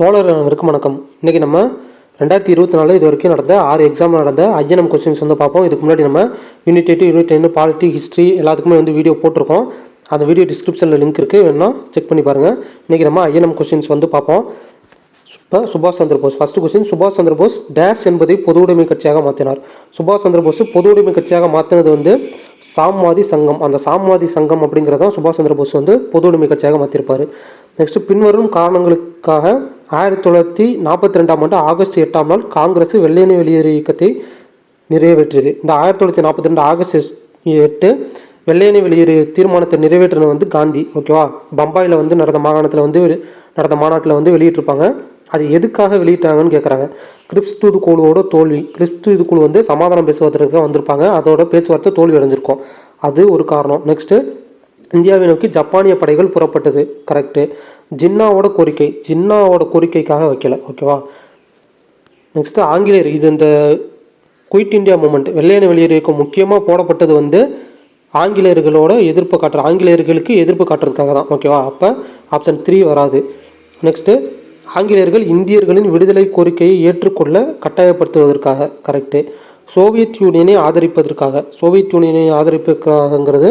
தோழர் அனைவருக்கும் வணக்கம். இன்றைக்கி நம்ம ரெண்டாயிரத்தி இருபத்தி நாலு இது வரைக்கும் நடந்த ஆறு எக்ஸாம் நடந்த ஐஎன்எம் கொஸ்டின்ஸ் வந்து பார்ப்போம். இதுக்கு முன்னாடி நம்ம unit eight unit ten polity history எல்லாத்துக்குமே வந்து வீடியோ போட்டிருக்கோம். அந்த வீடியோ டிஸ்கிரிப்ஷனில் லிங்க் இருக்குது வேணும்னா செக் பண்ணி பாருங்கள் இன்றைக்கி நம்ம ஐஎன்எம் கொஸ்டின்ஸ் வந்து பார்ப்போம். இப்போ சுபாஷ் சந்திர போஸ். ஃபர்ஸ்ட் கொஸ்டின் சுபாஷ் சந்திர போஸ் டேஷ் என்பதை பொது உடைமை கட்சியாக மாற்றினார் சுபாஷ் சந்திர போஸ் பொது உடைமை கட்சியாக மாற்றினது வந்து சாம்வாதி சங்கம். அந்த சாம்வாதி சங்கம் அப்படிங்கிறதான் சுபாஷ் சந்திர போஸ் வந்து பொது உடைமை கட்சியாக மாற்றிருப்பார் நெக்ஸ்ட் பின்வரும் காரணங்களுக்காக ஆயிரத்தி தொள்ளாயிரத்தி நாற்பத்தி ரெண்டாம் ஆண்டு ஆகஸ்ட் எட்டாம் நாள் காங்கிரஸ் வெள்ளையணி வெளியேறு இயக்கத்தை நிறைவேற்றியது. இந்த ஆயிரத்தி தொள்ளாயிரத்தி நாற்பத்தி ரெண்டு ஆகஸ்ட் எட்டு வெள்ளையனை வெளியேறு தீர்மானத்தை நிறைவேற்றினது வந்து காந்தி ஓகேவா பம்பாயில் வந்து நடந்த மாகாணத்தில் வந்து நடந்த மாநாட்டில் வந்து வெளியிட்டிருப்பாங்க. அது எதுக்காக வெளியிட்டாங்கன்னு கேட்குறாங்க கிறிஸ்து குழுவோட தோல்வி கிறிஸ்து இது குழு வந்து சமாதானம் பேசுவதற்கு வந்திருப்பாங்க. அதோட பேச்சுவார்த்தை தோல்வி அடைஞ்சிருக்கும். அது ஒரு காரணம். நெக்ஸ்ட்டு இந்தியாவை நோக்கி ஜப்பானிய படைகள் புறப்பட்டது. கரெக்டு ஜின்னாவோட கோரிக்கை ஜின்னாவோட கோரிக்கைக்காக வைக்கல. ஓகேவா நெக்ஸ்ட்டு ஆங்கிலேயர் இது இந்த குயிட் இந்தியா மூமெண்ட் வெள்ளையன வெளியேறு முக்கியமாக போடப்பட்டது வந்து ஆங்கிலேயர்களோட எதிர்ப்பு காட்டுற ஆங்கிலேயர்களுக்கு எதிர்ப்பு காட்டுறதுக்காக தான். ஓகேவா அப்போ ஆப்ஷன் த்ரீ வராது. நெக்ஸ்ட்டு ஆங்கிலேயர்கள் இந்தியர்களின் விடுதலை கோரிக்கையை ஏற்றுக்கொள்ள கட்டாயப்படுத்துவதற்காக கரெக்டு சோவியத் யூனியனை ஆதரிப்பதற்காக சோவியத் யூனியனை ஆதரிப்பதற்காகங்கிறது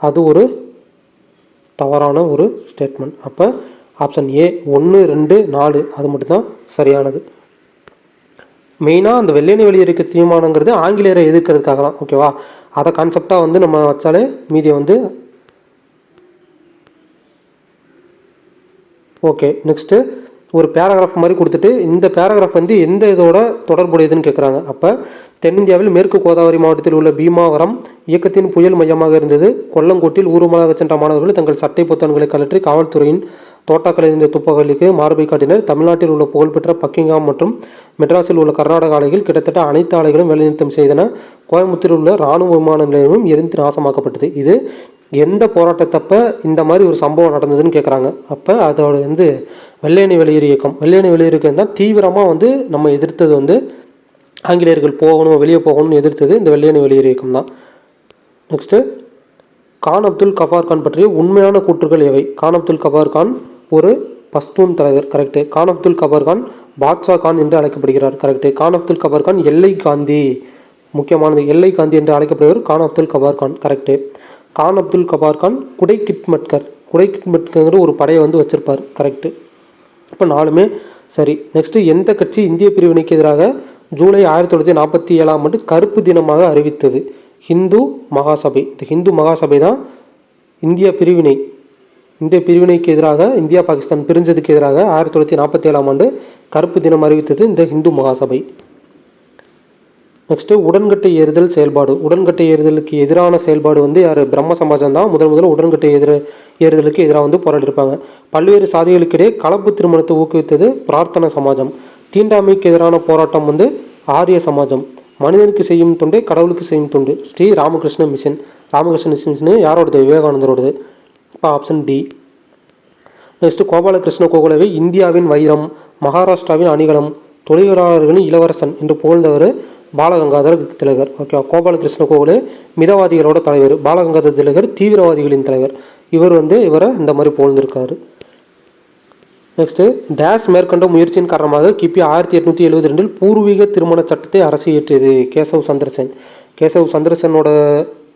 அது ஒரு தவறான ஒரு ஸ்டேட்மெண்ட் அப்போ ஆப்ஷன் ஏ ஒன்று ரெண்டு நாலு அது மட்டும்தான் சரியானது. மெயினாக அந்த வெள்ளையனை வெளியேறிக்க தீர்மானங்கிறது ஆங்கிலேயரை எதிர்க்கிறதுக்காக தான் ஓகேவா அதை கான்செப்டாக வந்து நம்ம வச்சாலே மீதியை வந்து ஓகே நெக்ஸ்ட்டு ஒரு பேராகிராஃப் மாதிரி கொடுத்துட்டு இந்த பேராகிராஃப் வந்து எந்த இதோட தொடர்புடையதுன்னு கேட்குறாங்க அப்போ தென்னிந்தியாவில் மேற்கு கோதாவரி மாவட்டத்தில் உள்ள பீமாவரம் இயக்கத்தின் புயல் மையமாக இருந்தது. கொல்லங்கோட்டில் ஊர்வலமாக சென்ற மாணவர்கள் தங்கள் சட்டை புத்தகங்களை கழற்றி காவல்துறையின் தோட்டாக்களை இருந்த துப்பாக்கிகளுக்கு மார்பை காட்டினர். தமிழ்நாட்டில் உள்ள புகழ்பெற்ற பக்கிங்காம் மற்றும் மெட்ராஸில் உள்ள கர்நாடக ஆலைகள் கிட்டத்தட்ட அனைத்து ஆலைகளும் வேலைநிறுத்தம் செய்தன. கோயம்புத்தூரில் உள்ள இராணுவ விமான நிலையமும் எரிந்து நாசமாக்கப்பட்டது. இது எந்த போராட்டத்தப்போ இந்த மாதிரி ஒரு சம்பவம் நடந்ததுன்னு கேட்குறாங்க அப்போ அதோட வந்து வெள்ளையணி வெளியேறு இயக்கம். வெள்ளையணி வெளியேறு இயக்கம் தான் தீவிரமாக வந்து நம்ம எதிர்த்தது வந்து ஆங்கிலேயர்கள் போகணும் வெளியே போகணும்னு எதிர்த்தது இந்த வெள்ளையணி வெளியேறு இயக்கம் தான். நெக்ஸ்ட்டு கான் அப்துல் கபார் கான் பற்றிய உண்மையான கூற்றுகள் எவை? கான் அப்துல் கபார் கான் ஒரு பஸ்தூன் தலைவர் கரெக்டு கான் அப்துல் கபார் கான் பாட்ஷா கான் என்று அழைக்கப்படுகிறார் கரெக்டு கான் அப்துல் கபார் கான் எல்லை காந்தி முக்கியமானது எல்லை காந்தி என்று அழைக்கப்படுவர் கான் அப்துல் கபார் கான் கரெக்டு கான் அப்துல் கபார் கான் குடை கிட்மட்கர். குடை கிட்மட்கர் ஒரு படையை வந்து வச்சிருப்பார் கரெக்டு இப்போ நாலுமே சரி நெக்ஸ்ட்டு எந்த கட்சி இந்திய பிரிவினைக்கு எதிராக ஜூலை ஆயிரத்தி தொள்ளாயிரத்தி நாற்பத்தி ஏழாம் ஆண்டு கருப்பு தினமாக அறிவித்தது? ஹிந்து மகாசபை. இந்த ஹிந்து மகாசபை தான் இந்திய பிரிவினை. இந்திய பிரிவினைக்கு எதிராக இந்தியா பாகிஸ்தான் பிரிஞ்சதுக்கு எதிராக ஆயிரத்தி தொள்ளாயிரத்தி நாற்பத்தி ஏழாம் ஆண்டு கருப்பு தினம் அறிவித்தது இந்த ஹிந்து மகாசபை. நெக்ஸ்ட்டு உடன்கட்டை ஏறுதல் செயல்பாடு. உடன்கட்டை ஏறுதலுக்கு எதிரான செயல்பாடு வந்து யார்? பிரம்ம சமாஜம் தான். முதல் முதல்ல உடன்கட்டை எதிர ஏறுதலுக்கு எதிராக வந்து போராடிருப்பாங்க. பல்வேறு சாதிகளுக்கிடையே கலப்பு திருமணத்தை ஊக்குவித்தது பிரார்த்தன சமாஜம். தீண்டாமைக்கு எதிரான போராட்டம் வந்து ஆரிய சமாஜம். மனிதனுக்கு செய்யும் தொண்டே கடவுளுக்கு செய்யும் தொண்டு. ஸ்ரீ ராமகிருஷ்ண மிஷன். ராமகிருஷ்ண மிஷன் யாரோடது? விவேகானந்தரோடது. இப்போ ஆப்ஷன் டி நெக்ஸ்ட்டு கோபாலகிருஷ்ண கோகுலவை இந்தியாவின் வைரம் மகாராஷ்டிராவின் அணிகலம் தொழிலாளர்களின் இளவரசன் என்று புகழ்ந்தவர் பாலகங்காதர திலகர். ஓகே கோபாலகிருஷ்ண கோகுலே மிதவாதிகளோட தலைவர் பாலகங்காதர திலகர் தீவிரவாதிகளின் தலைவர். இவர் வந்து இவரை இந்த மாதிரி புகழ்ந்திருக்காரு. நெக்ஸ்ட்டு டேஸ் மேற்கொண்ட முயற்சியின் காரணமாக கிபி ஆயிரத்தி எட்நூற்றி எழுபத்தி ரெண்டில் பூர்வீக திருமண சட்டத்தை அரசு இயற்றியது கேசவ் சந்திரசன். கேசவ் சந்திரசனோட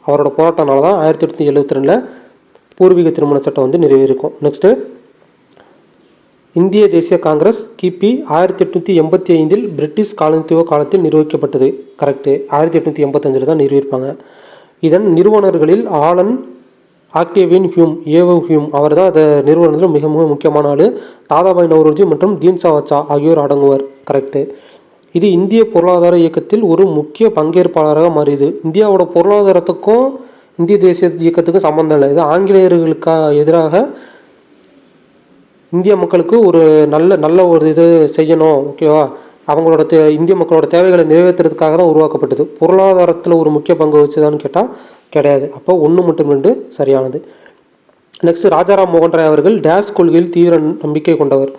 அவரோட போராட்டனால தான் ஆயிரத்தி எட்நூற்றி எழுபத்தி ரெண்டில் பூர்வீக திருமண சட்டம் வந்து நிறைவேறிக்கும் நெக்ஸ்ட்டு இந்திய தேசிய காங்கிரஸ் கிபி ஆயிரத்தி எட்நூற்றி எண்பத்தி ஐந்தில் பிரிட்டிஷ் காலனித்துவ காலத்தில் நிறுவிக்கப்பட்டது கரெக்டு ஆயிரத்தி எட்நூற்றி எண்பத்தஞ்சில் தான் நிறுவியிருப்பாங்க இதன் நிறுவனர்களில் Allan Octavian Hume A O Hume அவர் தான் அதை நிறுவனத்தில் மிக மிக முக்கியமான ஆள். தாதாபாய் நவரோஜி மற்றும் தீன்சாவச்சா ஆகியோர் அடங்குவர். கரெக்டு இது இந்திய பொருளாதார இயக்கத்தில் ஒரு முக்கிய பங்கேற்பாளராக மாறியது. இந்தியாவோட பொருளாதாரத்துக்கும் இந்திய தேசிய இயக்கத்துக்கும் சம்மந்தம் இல்லை. இது ஆங்கிலேயர்களுக்கு எதிராக இந்திய மக்களுக்கு ஒரு நல்ல நல்ல ஒரு இது செய்யணும் ஓகேவா? அவங்களோட தே இந்திய மக்களோட தேவைகளை நிறைவேற்றுறதுக்காக தான் உருவாக்கப்பட்டது. பொருளாதாரத்தில் ஒரு முக்கிய பங்கு வச்சுதான்னு கேட்டால் கிடையாது. அப்போ ஒன்று மட்டும் ரெண்டு சரியானது. நெக்ஸ்ட் ராஜாராம் மோகன் ராய் அவர்கள் டேஸ் கொள்கையில் தீவிர நம்பிக்கை கொண்டவர்.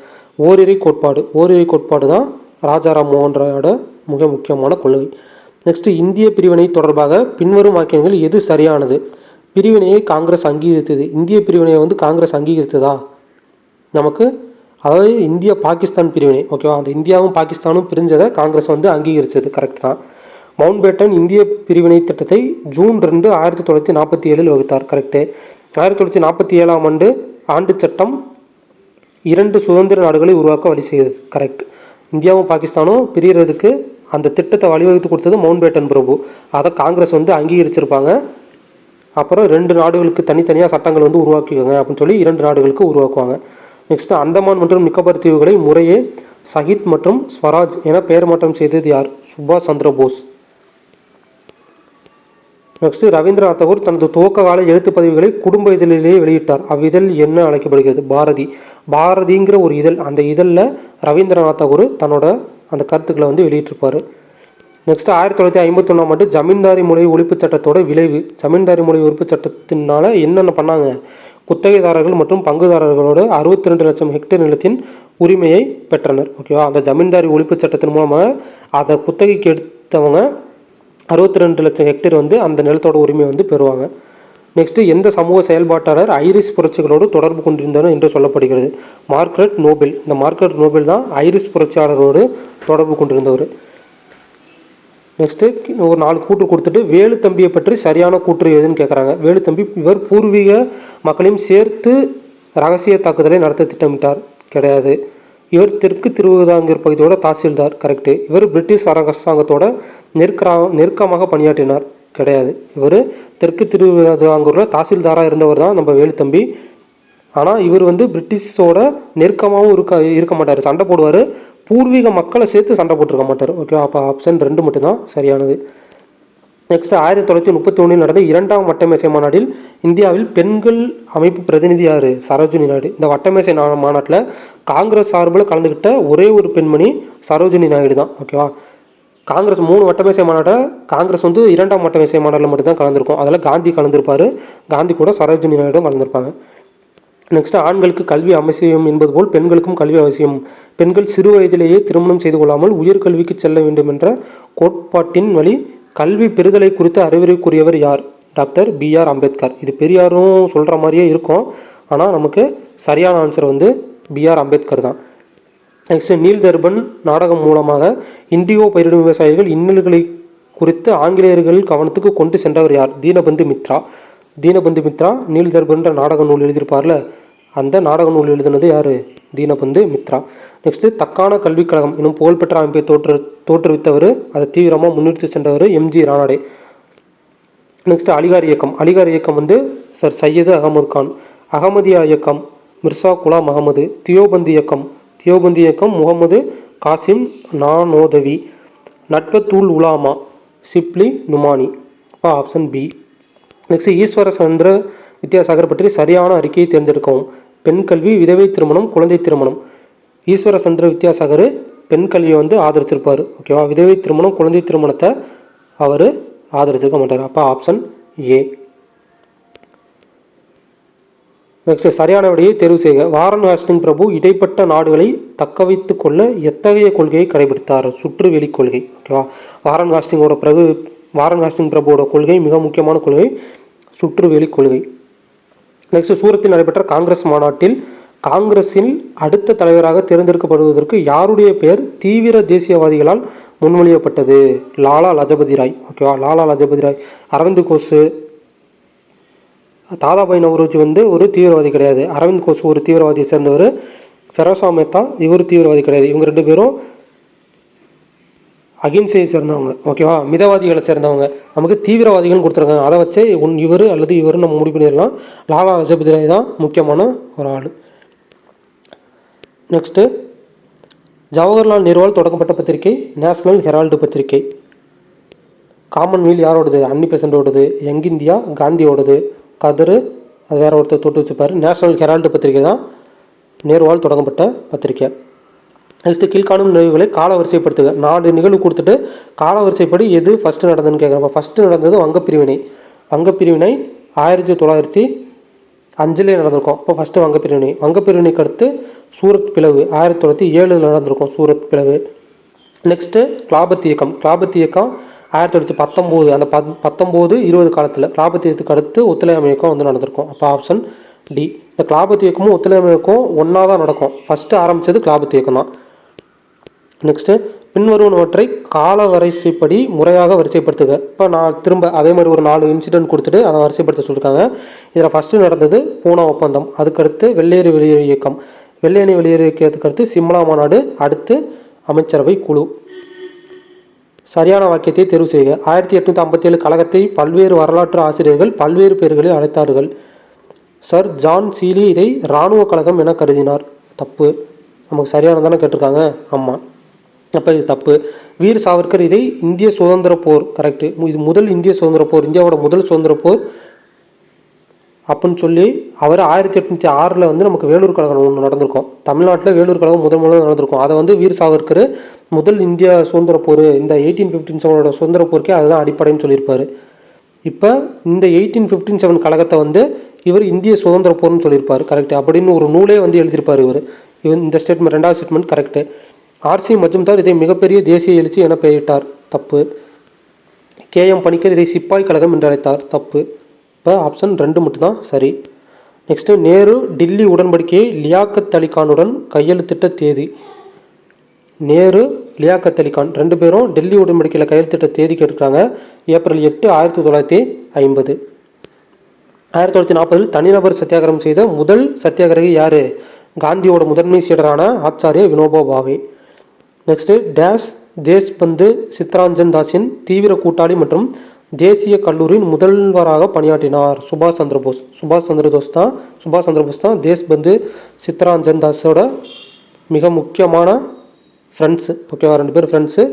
ஓரிரை கோட்பாடு. ஓரிரை கோட்பாடு தான் ராஜாராம் மோகன் ராயோட மிக முக்கியமான கொள்கை. நெக்ஸ்ட் இந்திய பிரிவினை தொடர்பாக பின்வரும் வாக்கியங்கள் எது சரியானது? பிரிவினையை காங்கிரஸ் அங்கீகரித்தது. இந்திய பிரிவினையை வந்து காங்கிரஸ் அங்கீகரித்ததா? நமக்கு அதாவது இந்தியா பாகிஸ்தான் பிரிவினை ஓகேவா அந்த இந்தியாவும் பாகிஸ்தானும் பிரிஞ்சதை காங்கிரஸ் வந்து அங்கீகரித்தது கரெக்ட் தான். மவுண்ட் பேட்டன் இந்திய பிரிவினை திட்டத்தை ஜூன் ரெண்டு ஆயிரத்தி தொள்ளாயிரத்தி நாற்பத்தி ஏழில் வகுத்தார் கரெக்டு ஆயிரத்தி தொள்ளாயிரத்தி நாற்பத்தி ஏழாம் ஆண்டு ஆண்டு சட்டம் இரண்டு சுதந்திர நாடுகளை உருவாக்க வழி செய்தது கரெக்ட் இந்தியாவும் பாகிஸ்தானும் பிரியறதுக்கு அந்த திட்டத்தை வழிவகுத்து கொடுத்தது மவுண்ட் பேட்டன் பிரபு. அதை காங்கிரஸ் வந்து அங்கீகரிச்சிருப்பாங்க. அப்புறம் ரெண்டு நாடுகளுக்கு தனித்தனியாக சட்டங்கள் வந்து உருவாக்கிக்கோங்க அப்படின்னு சொல்லி இரண்டு நாடுகளுக்கு உருவாக்குவாங்க. நெக்ஸ்ட் அந்தமான் மற்றும் நிக்கோபார் தீவுகளை முறையே சஹித் மற்றும் ஸ்வராஜ் என பெயர் மாற்றம் செய்தது யார்? சுபாஷ் சந்திர போஸ். நெக்ஸ்ட் ரவீந்திரநாத் தாகூர் தனது துவக்க கால எழுத்து பதிவுகளை குடும்ப இதழிலேயே வெளியிட்டார். அவ்விதழ் என்ன அழைக்கப்படுகிறது? பாரதி. பாரதிங்கிற ஒரு இதழ். அந்த இதழில் ரவீந்திரநாத் தாகூர் தன்னோட அந்த கருத்துக்களை வந்து வெளியிட்டிருப்பார். நெக்ஸ்ட் ஆயிரத்தி தொள்ளாயிரத்தி ஐம்பத்தொன்னாம் ஆண்டு ஜமீன்தாரி மொழி ஒழிப்பு சட்டத்தோட விளைவு. ஜமீன்தாரி மொழி ஒழிப்பு சட்டத்தினால என்னென்ன பண்ணாங்க? குத்தகைதாரர்கள் மற்றும் பங்குதாரர்களோடு அறுபத்தி ரெண்டு லட்சம் ஹெக்டேர் நிலத்தின் உரிமையை பெற்றனர். ஓகேவா அந்த ஜமீன்தாரி ஒழிப்பு சட்டத்தின் மூலமாக அதை குத்தகைக்கு எடுத்தவங்க அறுபத்தி ரெண்டு லட்சம் ஹெக்டேர் வந்து அந்த நிலத்தோட உரிமையை வந்து பெறுவாங்க. நெக்ஸ்ட்டு எந்த சமூக செயல்பாட்டாளர் ஐரிஸ் புரட்சிகளோடு தொடர்பு கொண்டிருந்தார் என்று சொல்லப்படுகிறது. Margaret Noble. இந்த மார்க்ரெட் நோபெல் தான் ஐரிஸ் புரட்சியாளரோடு தொடர்பு கொண்டிருந்தவர். நெக்ஸ்ட்டு ஒரு நாலு கூற்று கொடுத்துட்டு வேலுத்தம்பியை பற்றி சரியான கூற்று எதுன்னு கேட்குறாங்க வேலுத்தம்பி இவர் பூர்வீக மக்களையும் சேர்த்து ரகசிய தாக்குதலை நடத்த திட்டமிட்டார். கிடையாது. இவர் தெற்கு திருவிதாங்கூர் பகுதியோட தாசில்தார் கரெக்டு இவர் பிரிட்டிஷ் அரசாங்கத்தோட நெருக்கரா நெருக்கமாக பணியாற்றினார். கிடையாது. இவர் தெற்கு திருவிதாங்கூரில் தாசில்தாராக இருந்தவர் தான் நம்ம வேலுத்தம்பி ஆனால் இவர் வந்து பிரிட்டிஷோட நெருக்கமாகவும் இருக்க இருக்க மாட்டார். சண்டை போடுவார். பூர்வீக மக்களை சேர்த்து சண்டை போட்டிருக்க மாட்டார். ஓகே அப்போ ஆப்ஷன் ரெண்டு மட்டும்தான். சரியானது. நெக்ஸ்ட் ஆயிரத்தி தொள்ளாயிரத்தி முப்பத்தி ஒன்றில் நடந்த இரண்டாம் வட்டமேசை மாநாட்டில் இந்தியாவில் பெண்கள் அமைப்பு பிரதிநிதி யார்? சரோஜினி நாயுடு. இந்த வட்டமேசை மாநாட்டில் காங்கிரஸ் சார்பில் கலந்துக்கிட்ட ஒரே ஒரு பெண்மணி சரோஜினி நாயுடு தான் ஓகேவா காங்கிரஸ் மூணு வட்டமேசை மாநாட்டை காங்கிரஸ் வந்து இரண்டாம் வட்டமேசை மாநாட்டில் மட்டும்தான் கலந்துருக்கும். அதில் காந்தி கலந்துருப்பார். காந்தி கூட சரோஜினி நாயுடும் கலந்துருப்பாங்க. நெக்ஸ்ட் ஆண்களுக்கு கல்வி அவசியம் என்பது போல் பெண்களுக்கும் கல்வி அவசியம். பெண்கள் சிறு வயதிலேயே திருமணம் செய்து கொள்ளாமல் உயர்கல்விக்கு செல்ல வேண்டும் என்ற கோட்பாட்டின் வழி கல்வி பெறுதலை குறித்து அறிவுரைக்குரியவர் யார்? Doctor B R Ambedkar. இது பெரியாரும் சொல்கிற மாதிரியே இருக்கும். ஆனால் நமக்கு சரியான ஆன்சர் வந்து பிஆர் அம்பேத்கர் தான். நெக்ஸ்ட் நீல் தர்பன் நாடகம் மூலமாக இந்தியோ பயிரிடும் விவசாயிகள் இன்னல்களை குறித்து ஆங்கிலேயர்கள் கவனத்துக்கு கொண்டு சென்றவர் யார்? தீனபந்து மித்ரா. தீனபந்து மித்ரா நீல்தர்புன்ற நாடக நூல் எழுதியிருப்பார்ல அந்த நாடக நூல் எழுதினது யார்? தீனபந்து மித்ரா. நெக்ஸ்ட்டு தக்கான கல்விக் கழகம் இன்னும் புகழ்பெற்ற அமைப்பை தோற்று தோற்றுவித்தவர் அதை தீவிரமாக முன்னிறுத்தி சென்றவர் எம்ஜி ராணாடே. நெக்ஸ்ட் அலிகார் இயக்கம். அலிகார் இயக்கம் வந்து சர் சையது அகமது கான். அகமதியா இயக்கம் மிர்சா குலாம் அகமது. தியோபந்தி இயக்கம். தியோபந்தி இயக்கம் Mohammed Qasim நானோதவி. நட்பத்தூள் Ulama Shibli Nomani. Option B next Ishwar Chandra Vidyasagar பற்றி சரியான அறிக்கையை தேர்ந்தெடுக்கவும். பெண் கல்வி விதவை திருமணம் குழந்தை திருமணம். ஈஸ்வர சந்திர வித்யாசாகர் பெண் கல்வியை வந்து ஆதரிச்சிருப்பார் ஓகேவா விதவை திருமணம் குழந்தை திருமணத்தை அவர் ஆதரிச்சிருக்க மாட்டார். அப்போ ஆப்ஷன் ஏ நெக்ஸ்ட் சரியான விடையை தேர்வு செய்க. வாரன் ஹாஸ்டிங் பிரபு இடைப்பட்ட நாடுகளை தக்க வைத்து கொள்ள எத்தகைய கொள்கையை கடைபிடித்தார்? சுற்றுவெளி கொள்கை ஓகேவா வாரன் ஹாஸ்டிங்கோட பிரபு வாரன் ஹாஸ்டிங் பிரபுவோட கொள்கை மிக முக்கியமான கொள்கை சுற்றுவெளி கொள்கை. நெக்ஸ்ட் சூரத்தில் நடைபெற்ற காங்கிரஸ் மாநாட்டில் காங்கிரஸின் அடுத்த தலைவராக தேர்ந்தெடுக்கப்படுவதற்கு யாருடைய பெயர் தீவிர தேசியவாதிகளால் முன்மொழியப்பட்டது? லாலா லஜபதி ராய். ஓகேவா லாலா லஜபதி ராய். அரவிந்த் கோஷு தாதாபாய் நவரோஜி வந்து ஒரு தீவிரவாதி கிடையாது. அரவிந்த் கோஷ் ஒரு தீவிரவாதியை சேர்ந்தவர். ஃபெரோசா மேத்தா இவர் தீவிரவாதி கிடையாது. இவங்க ரெண்டு பேரும் அகிம்சையை சேர்ந்தவங்க ஓகேவா மிதவாதிகளை சேர்ந்தவங்க. நமக்கு தீவிரவாதிகள்னு கொடுத்துருக்காங்க. அதை வச்சே உன் இவர் அல்லது இவர் நம்ம முடிவு பண்ணிடலாம். லாலா லஜபதி ராய் தான் முக்கியமான ஒரு ஆள். நெக்ஸ்ட்டு ஜவஹர்லால் நேருவால் தொடங்கப்பட்ட பத்திரிகை நேஷனல் ஹெரால்டு பத்திரிகை. காமன்வெல் யாரோடது? அன்னி பெசண்டோடது. Young India காந்தியோடது. கதரு அது வேறு ஒருத்தர் தொட்டு வச்சுப்பார் நேஷனல் ஹெரால்டு பத்திரிகை தான் நேருவால் தொடங்கப்பட்ட பத்திரிகை. நெக்ஸ்ட்டு கீழ்காணும் நிகழ்வுகளை காலவரிசைப்படுத்துக. நாலு நிகழ்வு கொடுத்துட்டு காலவரிசைப்படி எது ஃபஸ்ட்டு நடந்ததுன்னு கேட்குறப்ப ஃபஸ்ட்டு நடந்தது வங்கப்பிரிவினை. வங்கப்பிரிவினை ஆயிரத்தி தொள்ளாயிரத்தி அஞ்சிலே நடந்திருக்கும். அப்போ ஃபஸ்ட்டு வங்கப்பிரிவினை. வங்கப்பிரிவினைக்கு அடுத்து சூரத் பிளவு ஆயிரத்தி தொள்ளாயிரத்தி ஏழில் நடந்திருக்கும் சூரத் பிளவு. நெக்ஸ்ட்டு கிளாபத் இயக்கம். கிளாபத் இயக்கம் ஆயிரத்தி தொள்ளாயிரத்தி பத்தொம்போது. அந்த பத் பத்தொம்போது இருபது காலத்தில் கிளாபத் இயக்கத்துக்கு அடுத்து ஒத்துழையாமை இயக்கம் வந்து நடந்திருக்கும். அப்போ ஆப்ஷன் டி இந்த கிளாபத்து இயக்கமும் ஒத்துழையாமை இயக்கம் ஒன்றா தான் நடக்கும். ஃபஸ்ட்டு ஆரம்பித்தது கிளாபத்து இயக்கம் தான் நெக்ஸ்ட்டு பின்வருவனவற்றை கால வரிசைப்படி முறையாக வரிசைப்படுத்துக. இப்போ நான் திரும்ப அதே மாதிரி ஒரு நாலு இன்சிடென்ட் கொடுத்துட்டு அதை வரிசைப்படுத்த சொல்லியிருக்காங்க இதில் ஃபஸ்ட்டு நடந்தது பூனா ஒப்பந்தம். அதுக்கடுத்து வெள்ளையணி வெளியேறு இயக்கம். வெள்ளையணி வெளியேறு இயக்கத்துக்கு அடுத்து சிம்லா மாநாடு அடுத்து அமைச்சரவை குழு. சரியான வாக்கியத்தை தேர்வு செய்க. ஆயிரத்தி எட்நூற்றி ஐம்பத்தேழு கழகத்தை பல்வேறு வரலாற்று ஆசிரியர்கள் பல்வேறு பெயர்களில் அழைத்தார்கள். சர் ஜான் சீலி இதை இராணுவ கழகம் என கருதினார். தப்பு. நமக்கு சரியானதானே கேட்டிருக்காங்க. ஆமாம் அப்போ இது தப்பு. வீர் சாவர்கர் இதை இந்திய சுதந்திர போர் கரெக்டு இது முதல் இந்திய சுதந்திர போர் இந்தியாவோட முதல் சுதந்திர போர் அப்படின்னு சொல்லி அவர் ஆயிரத்தி எட்நூற்றி ஆறில் வந்து நமக்கு வேலூர் கழகம் ஒன்று நடந்திருக்கும். தமிழ்நாட்டில் வேலூர் கழகம் முதல் முதல்ல நடந்திருக்கும். அதை வந்து வீர் சாவர்கர் முதல் இந்திய சுதந்திர போர் இந்த எயிட்டீன் ஃபிஃப்டின் செவனோட சுதந்திர போருக்கே அதுதான் அடிப்படைன்னு சொல்லியிருப்பார். இப்போ இந்த எயிட்டீன் ஃபிஃப்டின் செவன் கழகத்தை வந்து இவர் இந்திய சுதந்திர போர்னு சொல்லியிருப்பார் கரெக்ட் அப்படின்னு ஒரு நூலே வந்து எழுதியிருப்பார் இவர். இவன் இந்த ஸ்டேட்மெண்ட் ரெண்டாவது ஸ்டேட்மெண்ட் கரெக்டு ஆர்சி மஜும்தார் இதை மிகப்பெரிய தேசிய எழுச்சி என பெயரிட்டார். தப்பு. கேஎம் பணிக்கர் இதை சிப்பாய் கழகம் என்று அழைத்தார். தப்பு. இப்போ ஆப்ஷன் ரெண்டு மட்டும்தான் சரி. நெக்ஸ்ட்டு நேரு டில்லி உடன்படிக்கையை லியாக்கத் அலிகானுடன் கையெழுத்திட்ட தேதி. நேரு லியாக்கத் அலிகான் ரெண்டு பேரும் டெல்லி உடன்படிக்கையில் கையெழுத்திட்ட தேதி கேட்டிருக்காங்க. ஏப்ரல் எட்டு ஆயிரத்தி தொள்ளாயிரத்தி ஐம்பது. ஆயிரத்தி தொள்ளாயிரத்தி நாற்பதில் தனிநபர் சத்தியாகிரகம் செய்த முதல் சத்தியாகிரகி யார்? காந்தியோட முதன்மை சீடரான ஆச்சாரிய வினோபா பாவே நெக்ஸ்ட்டு டேஷ் தேஷ்பந்து சித்ராஞ்சன் தாஸின் தீவிர கூட்டாளி மற்றும் தேசிய கல்லூரியின் முதல்வராக பணியாற்றினார். சுபாஷ் சந்திரபோஸ் சுபாஷ் சந்திரபோஸ் தான் சுபாஷ் சந்திரபோஸ் தான் தேஷ்பந்து சித்ராஞ்சன் தாஸோட மிக முக்கியமான ஃப்ரெண்ட்ஸு ஓகேவா? ரெண்டு பேர் ஃப்ரெண்ட்ஸு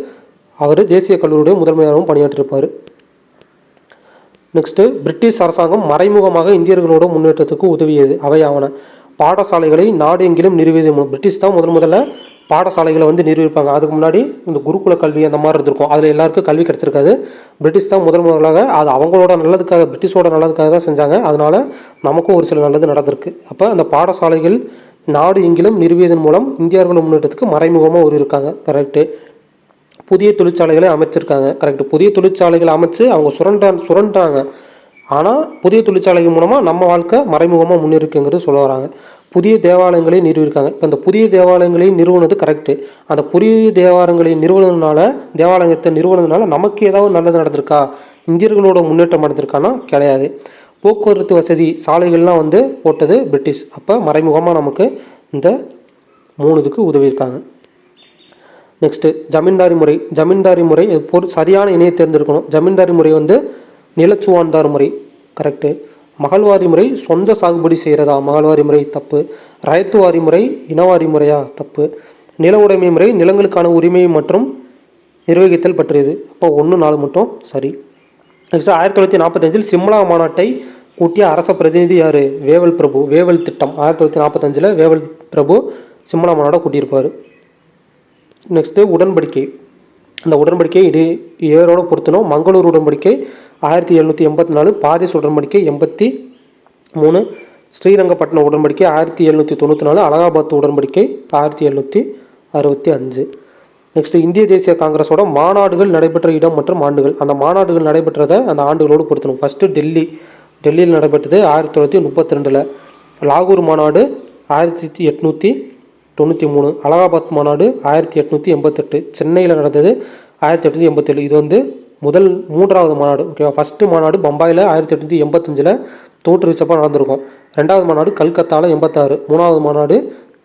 அவர் தேசிய கல்லூரியுடைய முதன்மையாகவும் பணியாற்றியிருப்பார். நெக்ஸ்ட்டு பிரிட்டிஷ் அரசாங்கம் மறைமுகமாக இந்தியர்களோட முன்னேற்றத்துக்கு உதவியது. அவையாவன பாடசாலைகளை நாடு எங்கிலும் நிறுவியது பிரிட்டிஷ் தான் முதன் முதல்ல பாடசாலைகளை வந்து நிறுவிப்பாங்க அதுக்கு முன்னாடி இந்த குருகுல கல்வி அந்த மாதிரி இருந்திருக்கும். அதில் எல்லாருக்கும் கல்வி கிடச்சிருக்காது. பிரிட்டிஷ் தான் முதல் முதலாக அது அவங்களோட நல்லதுக்காக பிரிட்டிஷோட நல்லதுக்காக தான் செஞ்சாங்க. அதனால் நமக்கும் ஒரு சில நல்லது நடந்திருக்கு. அப்போ அந்த பாடசாலைகள் நாடு எங்கிலும் நிறுவியதன் மூலம் இந்தியர்கள் முன்னேற்றத்துக்கு மறைமுகமாக ஒரு இருக்காங்க கரெக்டு புதிய தொழிற்சாலைகளை அமைச்சிருக்காங்க. கரெக்ட் புதிய தொழிற்சாலைகளை அமைச்சு அவங்க சுரண்டா சுரண்டாங்க. ஆனால் புதிய தொழிற்சாலைகள் மூலமாக நம்ம வாழ்க்கை மறைமுகமாக முன்னேறிக்குங்கிறது சொல்ல வராங்க. புதிய தேவாலயங்களை நிறுவியிருக்காங்க. இப்போ இந்த புதிய தேவாலயங்களை நிறுவனது கரெக்டு அந்த புதிய தேவாலயங்களை நிறுவனதுனால தேவாலயத்தை நிறுவனதுனால நமக்கு ஏதாவது நல்லது நடந்திருக்கா? இந்தியர்களோட முன்னேற்றம் நடந்திருக்கான்னா கிடையாது. போக்குவரத்து வசதி சாலைகள்லாம் வந்து போட்டது பிரிட்டிஷ். அப்போ மறைமுகமாக நமக்கு இந்த மூணு இதுக்கு உதவியிருக்காங்க. நெக்ஸ்ட்டு ஜமீன்தாரி முறை. ஜமீன்தாரி முறை இது பொரு சரியான இணையை தேர்ந்தெடுக்கணும். ஜமீன்தாரி முறை வந்து நிலச்சுவான்தார் முறை கரெக்டு மகள்வாரி முறை சொந்த சாகுபடி செய்கிறதா மகள்வாரி முறை தப்பு. ரயத்துவாரி முறை இனவாரி முறையா? தப்பு. நில உடைமை முறை நிலங்களுக்கான உரிமை மற்றும் நிர்வகித்தல் பற்றியது. அப்போ ஒன்று நாலு மட்டும். சரி. நெக்ஸ்ட் ஆயிரத்தி தொள்ளாயிரத்தி நாற்பத்தஞ்சில் சிம்லா மாநாட்டை கூட்டிய அரச பிரதிநிதி யார்? வேவல் பிரபு. வேவல் திட்டம். ஆயிரத்தி தொள்ளாயிரத்தி நாற்பத்தஞ்சில் வேவல் பிரபு சிம்லா மாநாட்டை கூட்டியிருப்பார். நெக்ஸ்ட்டு உடன்படிக்கை. அந்த உடன்படிக்கை இது ஏரோட பொருத்தணும். மங்களூர் உடன்படிக்கை ஆயிரத்தி எழுநூற்றி எண்பத்தி நாலு பாரிஸ் உடன்படிக்கை எண்பத்தி மூணு. ஸ்ரீரங்கப்பட்டினம் உடன்படிக்கை ஆயிரத்தி எழுநூற்றி தொண்ணூற்றி நாலு அலகாபாத் உடன்படிக்கை ஆயிரத்தி எழுநூற்றி அறுபத்தி அஞ்சு. நெக்ஸ்ட் இந்திய தேசிய காங்கிரஸோட மாநாடுகள் நடைபெற்ற இடம் மற்றும் ஆண்டுகள். அந்த மாநாடுகள் நடைபெற்றதை அந்த ஆண்டுகளோடு பொருத்தணும் ஃபஸ்ட்டு டெல்லி. டெல்லியில் நடைபெற்றது ஆயிரத்தி தொள்ளாயிரத்தி முப்பத்தி ரெண்டில். லாகூர் மாநாடு ஆயிரத்தி எட்நூற்றி தொண்ணூற்றி மூணு. அலகாபாத் மாநாடு ஆயிரத்தி எட்நூற்றி எண்பத்தெட்டு. சென்னையில் நடந்தது ஆயிரத்தி எட்நூற்றி எண்பத்தேழு. இது வந்து முதல் மூன்றாவது மாநாடு ஓகேவா ஃபஸ்ட்டு மாநாடு பம்பாயில் ஆயிரத்தி எட்நூற்றி எண்பத்தஞ்சில் தோற்றுவிச்சப்போ நடந்திருக்கும். ரெண்டாவது மாநாடு கல்கத்தாவில் எண்பத்தாறு. மூணாவது மாநாடு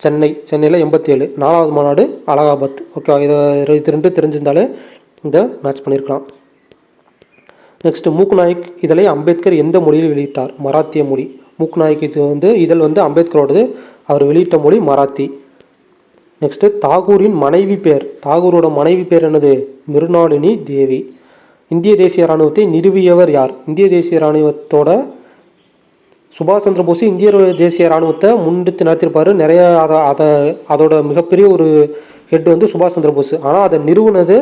சென்னை சென்னையில் எண்பத்தேழு. நாலாவது மாநாடு அலகாபாத். ஓகேவா இதை இது ரெண்டு தெரிஞ்சிருந்தாலே இந்த மேட்ச் பண்ணியிருக்கலாம் நெக்ஸ்ட்டு மூக்நாயக் இதழை அம்பேத்கர் எந்த மொழியில் வெளியிட்டார்? மராத்திய மொழி. மூக்நாயக் இது வந்து இதழ் வந்து அம்பேத்கரோடது. அவர் வெளியிட்ட மொழி மராத்தி. நெக்ஸ்ட்டு தாகூரின் மனைவி பேர். தாகூரோட மனைவி பேர் என்னது? மிருநாளினி தேவி. இந்திய தேசிய இராணுவத்தை நிறுவியவர் யார்? இந்திய தேசிய இராணுவத்தோட சுபாஷ் சந்திர போஸ் இந்திய தேசிய இராணுவத்தை முன்னெடுத்து நடத்தியிருப்பார். நிறைய அதை அதை அதோட மிகப்பெரிய ஒரு ஹெட் வந்து சுபாஷ் சந்திர போஸ். ஆனால் அதை நிறுவனது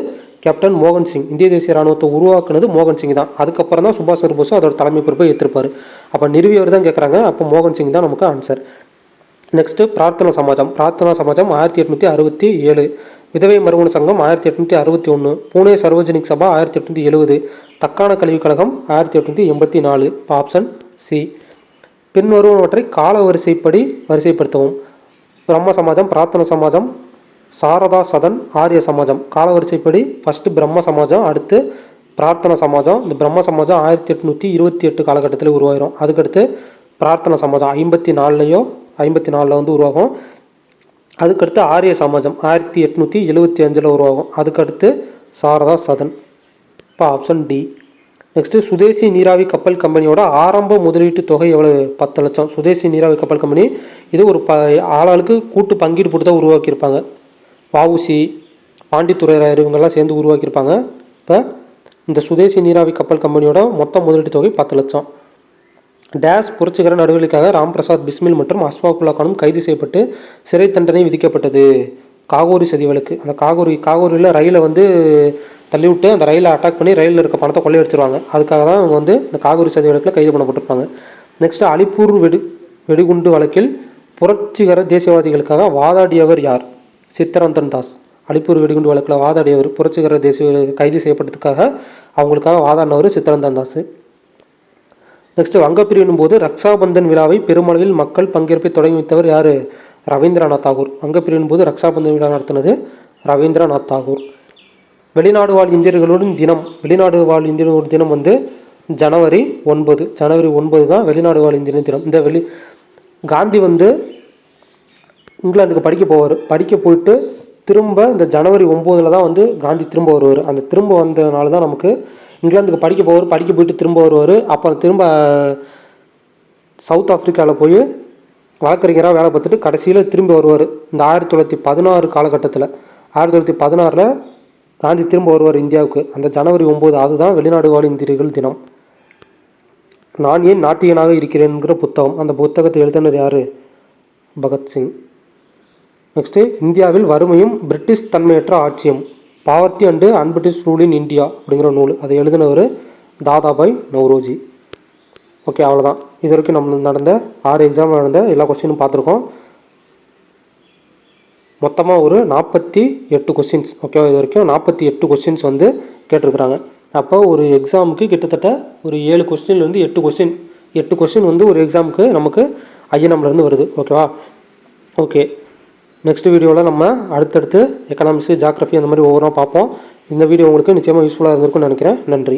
கேப்டன் மோகன் சிங். இந்திய தேசிய இராணுவத்தை உருவாக்குனது மோகன் சிங் தான். அதுக்கப்புறம் தான் சுபாஷ் சந்திர போஸ் அதோட தலைமை பொறுப்பை ஏற்றிருப்பார் அப்போ நிறுவியவர் தான் கேட்குறாங்க அப்போ மோகன் சிங் தான் நமக்கு ஆன்சர் நெக்ஸ்ட்டு பிரார்த்தனா சமாஜம். பிரார்த்தனா சமாஜம் ஆயிரத்தி எட்நூற்றி அறுபத்தி ஏழு. விதவை மறுமண சங்கம் ஆயிரத்தி எட்நூற்றி அறுபத்தி ஒன்று பூனே சர்வஜனிக் சபா ஆயிரத்தி எட்நூற்றி எழுபது தக்கான கல்விக் கழகம் ஆயிரத்தி எட்நூற்றி எண்பத்தி நாலு ஆப்ஷன் சி. பின்வருவனவற்றை கால வரிசைப்படி வரிசைப்படுத்தவும். பிரம்ம சமாஜம் பிரார்த்தன சமாஜம் சாரதா சதன் ஆரிய சமாஜம். காலவரிசைப்படி ஃபஸ்ட்டு பிரம்ம சமாஜம் அடுத்து பிரார்த்தன சமாஜம். இந்த பிரம்ம சமாஜம் ஆயிரத்தி எட்நூற்றி இருபத்தி எட்டு காலகட்டத்தில் உருவாயிரும். அதுக்கடுத்து பிரார்த்தன சமாஜம் ஐம்பத்தி நாலுலையோ ஐம்பத்தி நாலில் வந்து உருவாகும். அதுக்கடுத்து ஆரிய சமாஜம் ஆயிரத்தி எட்நூற்றி எழுபத்தி அஞ்சில் உருவாகும். அதுக்கடுத்து சாரதா சதன். இப்போ ஆப்ஷன் டி நெக்ஸ்ட்டு சுதேசி நீராவி கப்பல் கம்பெனியோட ஆரம்ப முதலீட்டு தொகை எவ்வளவு? பத்து லட்சம். சுதேசி நீராவி கப்பல் கம்பெனி இது ஒரு ப ஆளாளுக்கு கூட்டு பங்கீடு போட்டு தான் உருவாக்கியிருப்பாங்க. வவுசி பாண்டித்துறையர் இவங்கெல்லாம் சேர்ந்து உருவாக்கியிருப்பாங்க. இப்போ இந்த சுதேசி நீராவி கப்பல் கம்பெனியோட மொத்த முதலீட்டு தொகை பத்து லட்சம். டேஸ் புரட்சிகர நடவடிக்கைக்காக ராம்பிரசாத் பிஸ்மில் மற்றும் அஸ்வாகுல்லா கானும் கைது செய்யப்பட்டு சிறை தண்டனை விதிக்கப்பட்டது. காகோரி சதி வழக்கு. அந்த காகோரி காகோரியில் ரயிலை வந்து தள்ளிவிட்டு அந்த ரயிலை அட்டாக் பண்ணி ரயிலில் இருக்க பணத்தை கொள்ளையடிச்சிருவாங்க. அதுக்காக தான் அவங்க வந்து இந்த காகோரி சதி வழக்கில் கைது பண்ணப்பட்டிருப்பாங்க. நெக்ஸ்ட் அலிப்பூர் வெடி வெடிகுண்டு வழக்கில் புரட்சிகர தேசியவாதிகளுக்காக வாதாடியவர் யார்? சித்தரந்தன் தாஸ். அலிப்பூர் வெடிகுண்டு வழக்கில் வாதாடியவர் புரட்சிகர தேசிய கைது செய்யப்பட்டதுக்காக அவங்களுக்காக வாதாடினவர் சித்தரந்தன் தாஸ் நெக்ஸ்ட் வங்கப்பிரிவின் போது ரக்ஷாபந்தன் விழாவை பெருமளவில் மக்கள் பங்கேற்பை தொடங்கி வைத்தவர் யார்? ரவீந்திரநாத் தாகூர். வங்கப்பிரிவின் போது ரக்ஷாபந்தன் விழா நடத்தினது ரவீந்திரநாத் தாகூர். வெளிநாடு வாழ் இந்தியர்களுடன் தினம் வெளிநாடு வாழ் இந்தியர்களோட தினம் வந்து ஜனவரி ஒன்பது. ஜனவரி ஒன்பது தான் வெளிநாடு வாழ் இந்தியர் தினம். இந்த வெளி காந்தி வந்து இங்கிலாந்துக்கு படிக்க போவார். படிக்க போயிட்டு திரும்ப இந்த ஜனவரி ஒம்போதில் தான் வந்து காந்தி திரும்ப வருவார். அந்த திரும்ப வந்ததுனால தான் நமக்கு இங்கிலாந்துக்கு படிக்க போவார் படிக்க போயிட்டு திரும்ப வருவார். அப்புறம் திரும்ப சவுத் ஆஃப்ரிக்காவில் போய் வழக்கறிஞராக வேலை பார்த்துட்டு கடைசியில் திரும்பி வருவார். இந்த ஆயிரத்தி தொள்ளாயிரத்தி பதினாறு காலகட்டத்தில். ஆயிரத்தி தொள்ளாயிரத்தி பதினாறில் காந்தி திரும்ப வருவார் இந்தியாவுக்கு. அந்த ஜனவரி ஒம்பது அதுதான் வெளிநாடு வாழ் இந்தியர்கள் தினம். நான் ஏன் நாட்டியனாக இருக்கிறேன்ங்கிற புத்தகம். அந்த புத்தகத்தை எழுதினர் யார்? பகத்சிங். நெக்ஸ்ட்டு இந்தியாவில் வறுமையும் பிரிட்டிஷ் தன்மையற்ற ஆட்சியும். Poverty and un-British rule in India அப்படிங்கிற நூல். அதை எழுதினவர் தாதாபாய் நவ்ரோஜி. ஓகே அவ்வளோதான் இது வரைக்கும் நம்ம நடந்த ஆறு எக்ஸாம் நடந்த எல்லா கொஸ்டினும் பார்த்துருக்கோம். மொத்தமாக ஒரு நாற்பத்தி எட்டு கொஸ்டின்ஸ் ஓகேவா இது வரைக்கும் நாற்பத்தி எட்டு கொஸ்டின்ஸ் வந்து கேட்டிருக்கிறாங்க. அப்போ ஒரு எக்ஸாமுக்கு கிட்டத்தட்ட ஒரு ஏழு கொஸ்டின்லேருந்து எட்டு கொஸ்டின் எட்டு கொஸ்டின் வந்து ஒரு எக்ஸாமுக்கு நமக்கு ஐஎன்எம்லேருந்து வருது. ஓகேவா ஓகே நெக்ஸ்ட் வீடியோவில் நம்ம அடுத்தடுத்து எக்கனாமிக்ஸு ஜாக்ரஃபி அந்த மாதிரி ஒவ்வொன்றா பார்ப்போம். இந்த வீடியோ உங்களுக்கு நிச்சயமாக யூஸ்ஃபுல்லாக இருந்திருக்கும்னு நினைக்கிறேன். நன்றி.